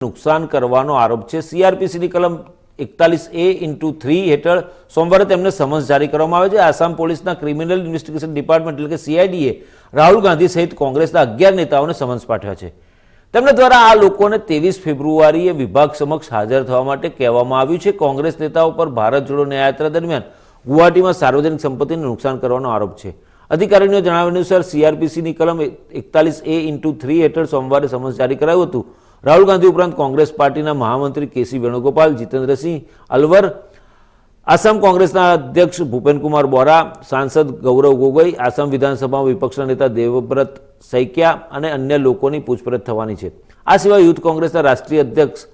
નુકસાન કરવાનો આરોપ છે. સીઆરપીસીની કલમ એકતાલીસ એ ઇન્ટુ થ્રી હેઠળ સોમવારે તેમને સમન્સ જારી કરવામાં આવે છે. આસામ પોલીસના ક્રિમિનલ ઇન્વેસ્ટિગેશન ડિપાર્ટમેન્ટ એટલે કે સીઆઈડીએ રાહુલ ગાંધી સહિત કોંગ્રેસના અગિયાર નેતાઓને સમન્સ પાઠવ્યા છે. તેમના દ્વારા આ લોકોને ત્રેવીસ ફેબ્રુઆરીએ વિભાગ સમક્ષ હાજર થવા માટે કહેવામાં આવ્યું છે. કોંગ્રેસ નેતાઓ પર ભારત જોડો ન્યાયયાત્રા દરમિયાન ગુવાહાટીમાં સાર્વજનિક સંપત્તિને નુકસાન કરવાનો આરોપ છે. અધિકારીઓના જણાવ્યા અનુસાર સીઆરપીસીની કલમ એકતાલીસ એ ઇન્ટુ થ્રી હેઠળ સોમવારે સમન્સ જારી કરાયું હતું. રાહુલ ગાંધી ઉપરાંત કોંગ્રેસ પાર્ટીના મહામંત્રી કેસી વેણુગોપાલ, જીતેન્દ્રસિંહ અલવર, આસામ કોંગ્રેસના અધ્યક્ષ ભૂપેનકુમાર બોરા, સાંસદ ગૌરવ ગોગોઈ, આસામ વિધાનસભામાં વિપક્ષના નેતા દેવવ્રત સૈકિયા અને અન્ય લોકોની પૂછપરછ થવાની છે. આ સિવાય યુથ કોંગ્રેસના રાષ્ટ્રીય અધ્યક્ષ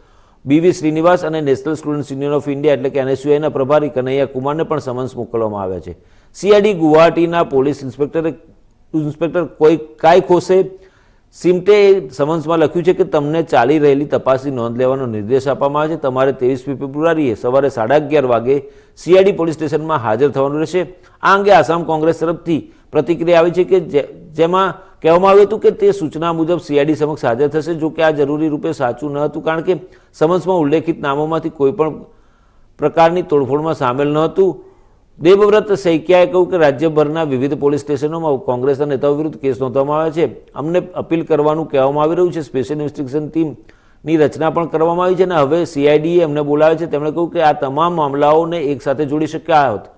બીવી શ્રીનિવાસ અને national student union of India એટલે કે એનએસયુઆઈના પ્રભારી કનૈયા કુમારને પણ સમન્સ મોકલવામાં આવ્યા છે. સીઆઈડી ગુવાહાટીના પોલીસ ઇન્સ્પેક્ટરે, ઇન્સ્પેક્ટર કોઈ કાય ખોસે સિમટે સમન્સમાં લખ્યું છે કે તમને ચાલી રહેલી તપાસની નોંધ લેવાનો નિર્દેશ આપવામાં આવે છે. તમારે ત્રેવીસ ફેબ્રુઆરીએ સવારે સાડા અગિયાર વાગે સીઆઈડી પોલીસ સ્ટેશનમાં હાજર થવાનું રહેશે. આ અંગે આસામ કોંગ્રેસ તરફથી પ્રતિક્રિયા આવી છે કે જેમાં કહેવામાં આવ્યું હતું કે તે સૂચના મુજબ સીઆઈડી સમક્ષ હાજર થશે, જો કે આ જરૂરી રૂપે સાચું ન હતું, કારણ કે સમન્સમાં ઉલ્લેખિત નામોમાંથી કોઈ પણ પ્રકારની તોડફોડમાં સામેલ ન હતું. દેવવ્રત સૈકિયાએ કહ્યું કે રાજ્યભરના વિવિધ પોલીસ સ્ટેશનોમાં કોંગ્રેસના નેતાઓ વિરુદ્ધ કેસ નોંધવામાં આવ્યા છે. અમને અપીલ કરવાનું કહેવામાં આવી રહ્યું છે. સ્પેશિયલ ઇન્વેસ્ટિગેશન ટીમની રચના પણ કરવામાં આવી છે અને હવે સીઆઈડીએ અમને બોલાવે છે. તેમણે કહ્યું કે આ તમામ મામલાઓને એકસાથે જોડી શક્યા હોત.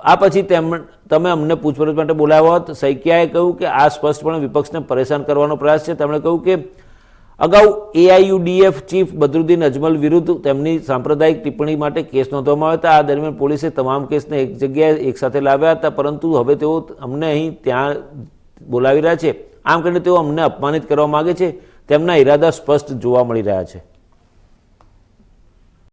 આ પછી તેમ, તમે અમને પૂછપરછ માટે બોલાવ્યા હોત. સૈકિયાએ કહ્યું કે આ સ્પષ્ટપણે વિપક્ષને પરેશાન કરવાનો પ્રયાસ છે. તેમણે કહ્યું કે અગાઉ એઆઈયુડીએફ ચીફ બદરુદ્દીન અજમલ વિરુદ્ધ તેમની સાંપ્રદાયિક ટિપ્પણી માટે કેસ નોંધવામાં આવ્યા હતા. આ દરમિયાન પોલીસે તમામ કેસને એક જગ્યાએ એકસાથે લાવ્યા હતા, પરંતુ હવે તેઓ અમને અહીં ત્યાં બોલાવી રહ્યા છે. આમ કરીને તેઓ અમને અપમાનિત કરવા માગે છે. તેમના ઈરાદા સ્પષ્ટ જોવા મળી રહ્યા છે.